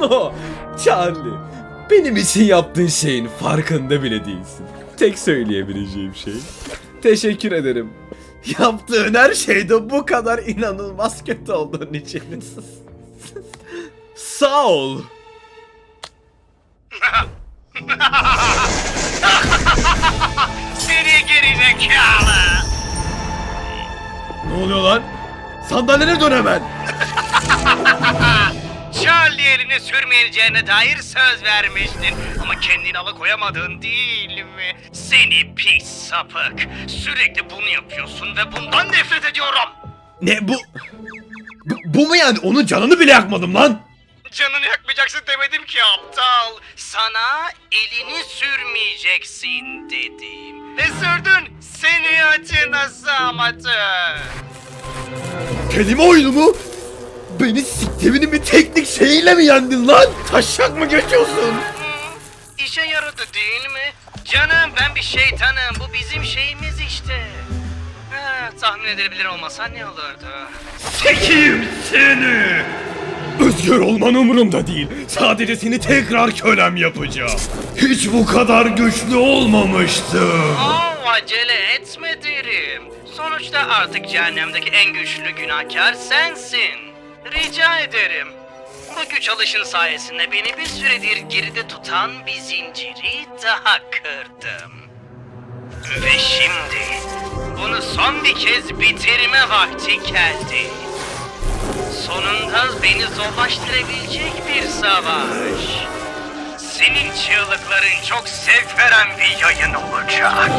No, Charlie. Benim için yaptığın şeyin farkında bile değilsin. Tek söyleyebileceğim şey. Teşekkür ederim. Yaptığın her şeyde bu kadar inanılmaz kötü olduğun için. Sağ ol. Seni gerizekalı. Ne oluyor lan? Sandalyeleri dön hemen. Charlie eline sürmeyeceğine dair söz vermiştin. Ama kendini alıkoyamadın değil mi? Seni pis sapık. Sürekli bunu yapıyorsun ve bundan nefret ediyorum. Ne bu? bu? Bu mu yani? Onun canını bile yakmadım lan. Canını yakmayacaksın demedim ki aptal. Sana elini sürmeyeceksin dedim. Ve sürdün. Seni acınası amatör. Kelime oyunu mu? Beni siktiminin bir teknik şeyiyle mi yendin lan? Taşak mı geçiyorsun? İşe yaradı değil mi? Canım ben bir şeytanım. Bu bizim şeyimiz işte. Ha, tahmin edebilir olmasan ne olurdu? Sikiyim seni! Özgür olman umurumda değil. Sadece seni tekrar kölem yapacağım. Hiç bu kadar güçlü olmamıştım. Aa, acele etme derim. Sonuçta artık cehennemdeki en güçlü günahkar sensin. Rica ederim. Bu güç alışın sayesinde beni bir süredir geride tutan bir zinciri daha kırdım. Ve şimdi bunu son bir kez bitirme vakti geldi. Sonunda beni zorlaştırabilecek bir savaş. Senin çığlıkların çok zevk veren bir yayın olacak.